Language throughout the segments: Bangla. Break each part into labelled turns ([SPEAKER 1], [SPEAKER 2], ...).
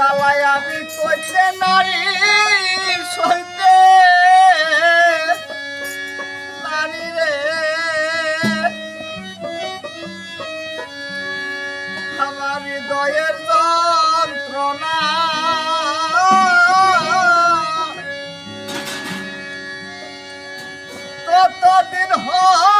[SPEAKER 1] জ্বালায় আমি কইতে নারী সইতে। নারী আমার কতদিন হয়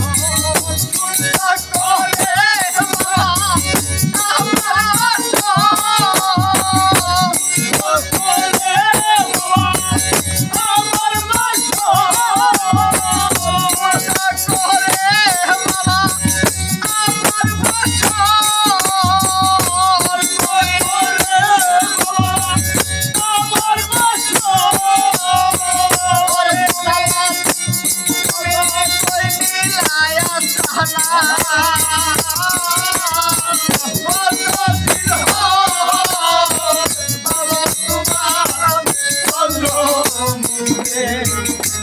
[SPEAKER 1] I'm Thank you.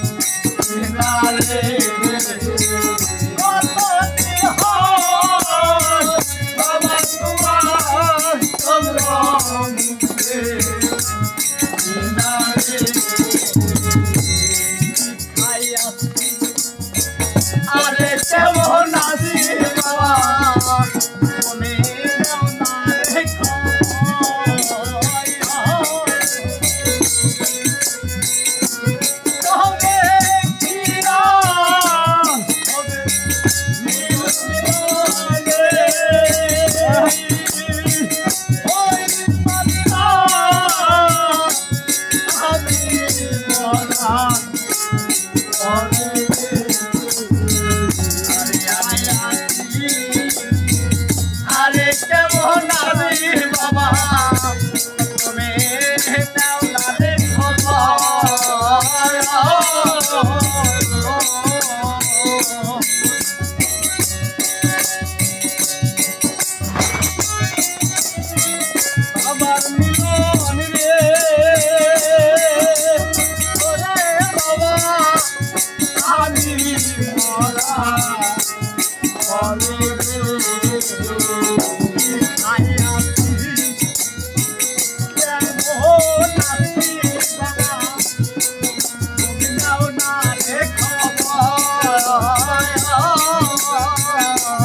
[SPEAKER 1] আমার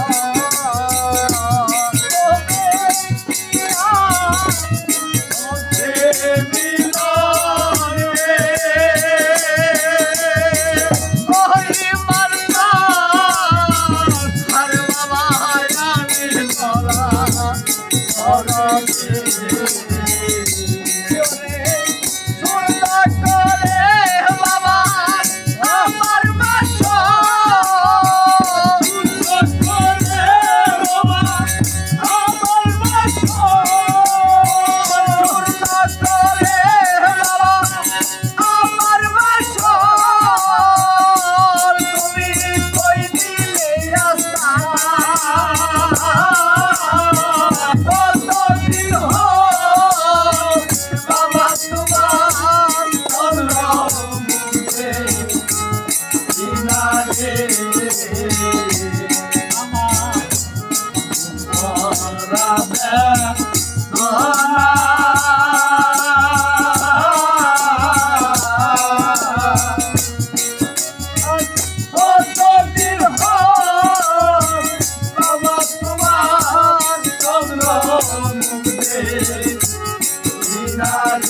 [SPEAKER 1] Oh. কিনারে